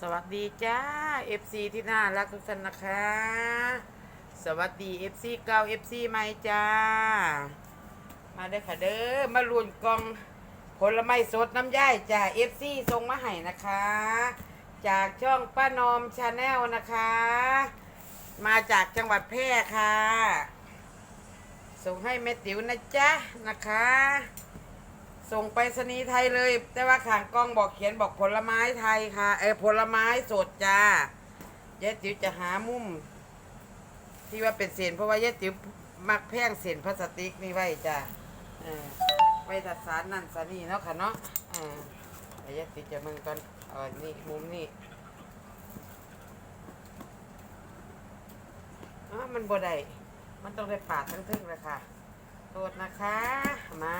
สวัสดีจ้า FC ที่น่ารักทุกท่านนะคะ สวัสดี FC เก่า FC ใหม่จ้า มาเด้อค่ะเด้อมาลุนกล่องผลไม้สดน้ำย่ายจ้า FC ส่งมาให้นะคะ จากช่องป้านอมชาแนลนะคะ มาจากจังหวัดแพร่ค่ะ ส่งให้แม่ติ๋วนะจ๊ะนะคะ ส่งไปรษณีย์ไทยเลย แต่ว่าขางกล้องบอกเขียนบอกผลไม้ไทยค่ะ เออผลไม้สดจ้ายายติ๋วจะหามุม ที่ว่าเป็นเศษเพราะว่ายายติ๋วมักแพ่งเศษพลาสติกนี่ไว้จ้าเออไว้ตัดสารนั่นสารนี่เนาะค่ะเนาะเออเยวยายติ๋วจะมึงก่อนเออนี่มุมนี่อ๋อมันบ่ได้มันต้องได้ปาดทั้งทึ่งเลยค่ะโทษนะคะ มา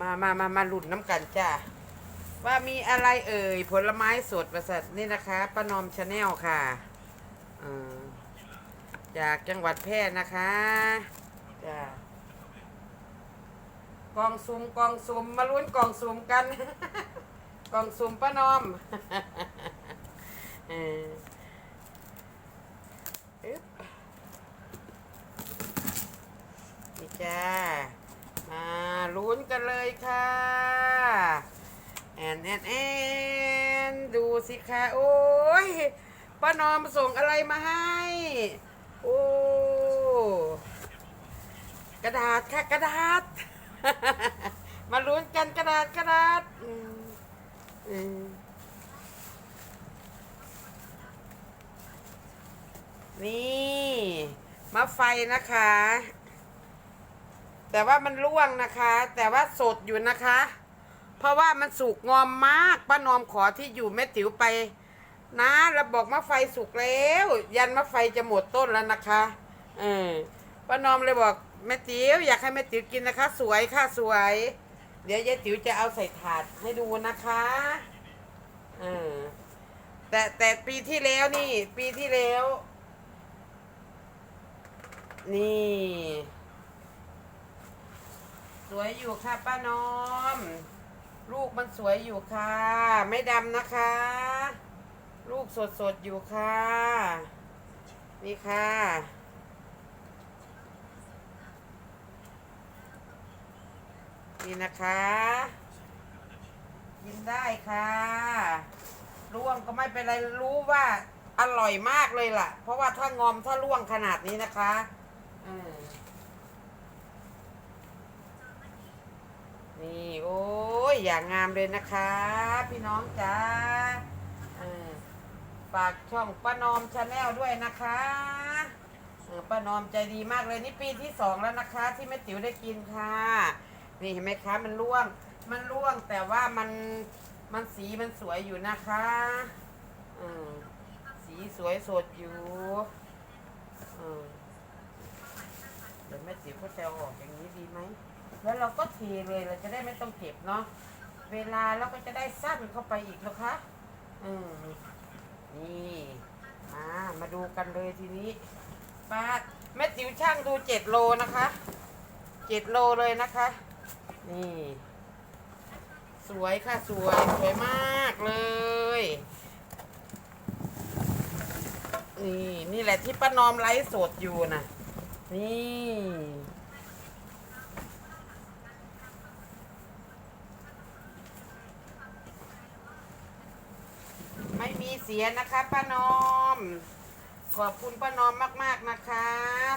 มามามามาหลุดน้ำกันจ้า ว่ามีอะไรเอ่ย ผลไม้สดประสัตนี่นะคะป้านอมชาแนลค่ะอจากจังหวัดแพร่นะคะจ้ากองซุมกองซุมมาลุ้นกองซุมกัน กองซุมป้านอม เอออึ๊บ นี่ จ้า มาลุ้นกันเลยค่ะแอนแอนแอนดูสิคะโอ้ยป้านอมส่งอะไรมาให้ โอ้กระดาษค่ะกระดาษ มาลุ้นกันกระดาษกระดาษอืมนี่มะไฟนะคะ แต่ว่ามันร่วงนะคะ แต่ว่าสดอยู่นะคะ เพราะว่ามันสุกงอมมากป้านอมขอที่อยู่แม่ติ๋วไป นะแล้วบอกมะไฟสุกแล้ว ยันมะไฟจะหมดต้นแล้วนะคะเออป้านอมเลยบอกแม่ติ๋วอยากให้แม่ติ๋วกินนะคะ สวยค่ะสวย เดี๋ยวยายติ๋วจะเอาใส่ถาดให้ดูนะคะเออแต่แต่ปีที่แล้วนี่ ปีที่แล้ว นี่ สวยอยู่ค่ะป้านอม ลูกมันสวยอยู่ค่ะ ไม่ดำนะคะ ลูกสดสดๆอยู่ค่ะ นี่ค่ะ นี่นะคะกินได้ค่ะร่วงก็ไม่เป็นไรรู้ว่าอร่อยมากเลยล่ะ เพราะว่าถ้างอมถ้าร่วงขนาดนี้นะคะ อืม นี่โอ้ยอย่างงามเลยนะคะ พี่น้องจ้าฝากช่องป้านอมชาแนลด้วยนะคะป้านอมใจดีมากเลยนี่ปีที่สองแล้วนะคะ ที่แม่ติ๋วได้กินค่ะ นี่เห็นไหมคะมันร่วงมันร่วงแต่ว่ามันมันสีมันสวยอยู่นะคะอสีสวยสดอยู่เดี๋ยวแม่ติ๋วก็จะเอาออกอย่างนี้ดีไหม แล้วเราก็เทเลยเราจะได้ไม่ต้องเก็บเนาะเวลาเราก็จะได้สั้นเข้าไปอีกนะคะอืมนี่มามาดูกันเลยทีนี้ป้าแม่ติ๋วช่างดูเจ็ดโลนะคะเจ็ดโลเลยนะคะ นี่ สวยค่ะสวยสวยมากเลย นี่นี่แหละที่ป้านอมไลฟ์สดอยู่นะนี่ มีเสียนะคะป้านอม ขอบคุณป้านอมมากๆนะคะ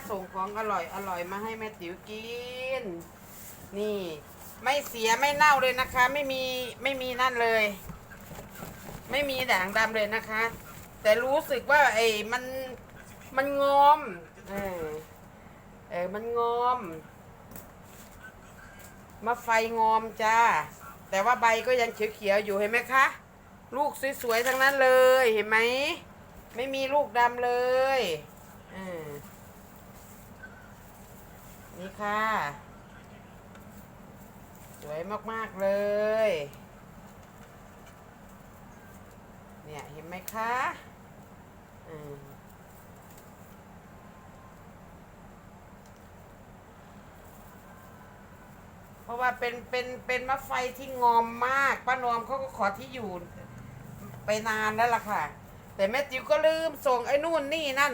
ส่งของอร่อยอร่อยมาให้แม่ติ๋วกิน นี่ ไม่เสียไม่เน่าเลยนะคะ ไม่มีไม่มีนั่นเลย ไม่มีด่างดำเลยนะคะ แต่รู้สึกว่าไอ้มันมันงอม เออเออมันงอมมาไฟงอมจ้า แต่ว่าใบก็ยังเขียวๆอยู่เห็นไหมคะ ลูกสวยๆทั้งนั้นเลยเห็นไหม ไม่มีลูกดำเลยอ่านี่ค่ะ สวยมากๆเลย เนี่ยเห็นไหมคะอืมเพราะว่าเป็นเป็นเป็นมะไฟที่งอมมาก ป้านอมเขาก็ขอที่อยู่ ไปนานแล้วล่ะค่ะ แต่แม่จิ๋วก็ลืมส่งไอ้นู่นนี่นั่น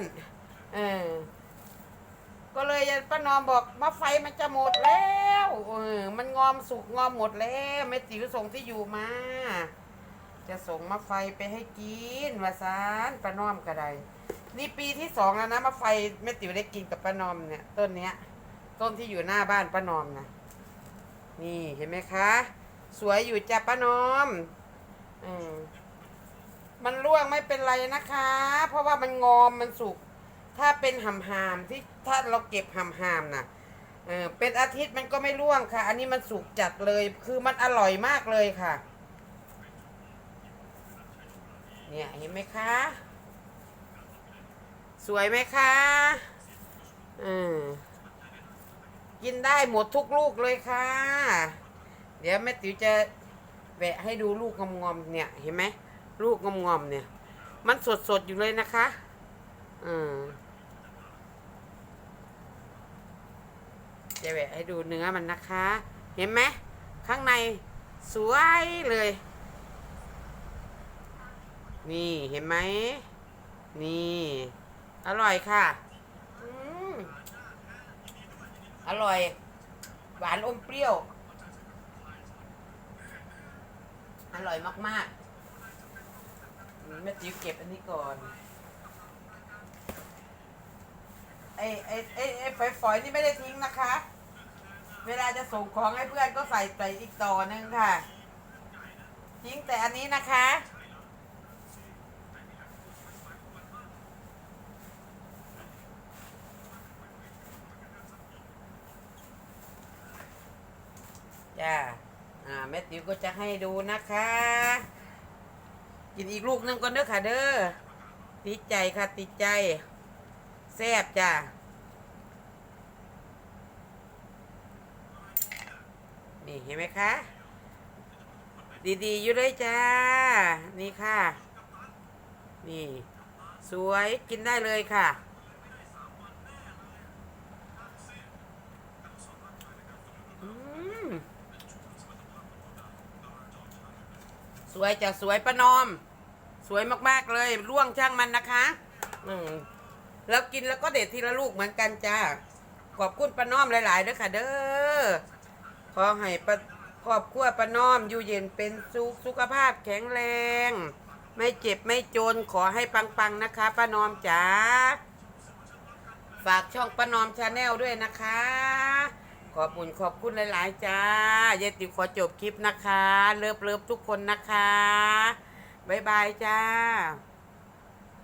เออ ก็เลยป้านอมบอกมะไฟมันจะหมดแล้วเออมันงอมสุกงอมหมดแล้วแม่จิ๋วส่งที่อยู่มา จะส่งมะไฟไปให้กินวาซานป้านอมก็ได้นี่ปีที่สองแล้วนะมะไฟแม่จิ๋วได้กินกับป้านอมเนี่ยต้นเนี้ย ต้นที่อยู่หน้าบ้านป้านอมนะนี่เห็นไหมคะ สวยอยู่จ้ะป้านอม อืม มันร่วงไม่เป็นไรนะคะ เพราะว่ามันงอมมันสุก ถ้าเป็นหำหามที่ถ้าเราเก็บหำหามนะเออเป็นอาทิตย์มันก็ไม่ร่วงค่ะ อันนี้มันสุกจัดเลย คือมันอร่อยมากเลยค่ะ เนี่ยเห็นไหมคะ สวยไหมคะอืมกินได้หมดทุกลูกเลยค่ะ เดี๋ยวแม่ติ๋วจะแวะให้ดูลูกงอมๆเนี่ยเห็นไหม ลูกงอมๆเนี่ย มันสดๆอยู่เลยนะคะอืมจะแวะให้ดูเนื้อมันนะคะ เห็นไหมข้างในสวยเลย นี่เห็นไหม นี่ อร่อยค่ะอืมอร่อย หวานอมเปรี้ยว อร่อยมาก ๆ แม่ติ๋วเก็บอันนี้ก่อน ไอ้ไอ้ไอ้ไอ้ฝอยฝอยๆนี่ไม่ได้ทิ้งนะคะ เวลาจะส่งของให้เพื่อนก็ใส่ใส่อีกต่อนึงค่ะ ทิ้งแต่อันนี้นะคะ จ้า อ่าแม่ติ๋วก็จะให้ดูนะคะ กินอีกลูกนึงก่อนเด้อค่ะเด้อติดใจค่ะติดใจแซ่บจ้านี่เห็นไหมคะ ดีๆอยู่เลยจ้า นี่ค่ะ นี่ สวยกินได้เลยค่ะ อืม สวยจะสวยประนอม สวยมากๆเลยร่วงช่างมันนะคะอืมแล้วกินแล้วก็เด็ดทีละลูกเหมือนกันจ้าขอบคุณป้านอมหลายๆเด้อค่ะ เด้อขอให้ป้าครอบครัวป้านอมอยู่เย็นเป็นสุขสุขภาพแข็งแรง ไม่เจ็บไม่จนขอให้ปังๆนะคะป้านอมจ๋าฝากช่องป้านอมชาแนลด้วยนะคะ ขอบคุณขอบคุณหลาย ๆ จ้า เยติขอจบคลิปนะคะ เลิฟเลิฟทุกคนนะคะ บ๊ายบายจ้า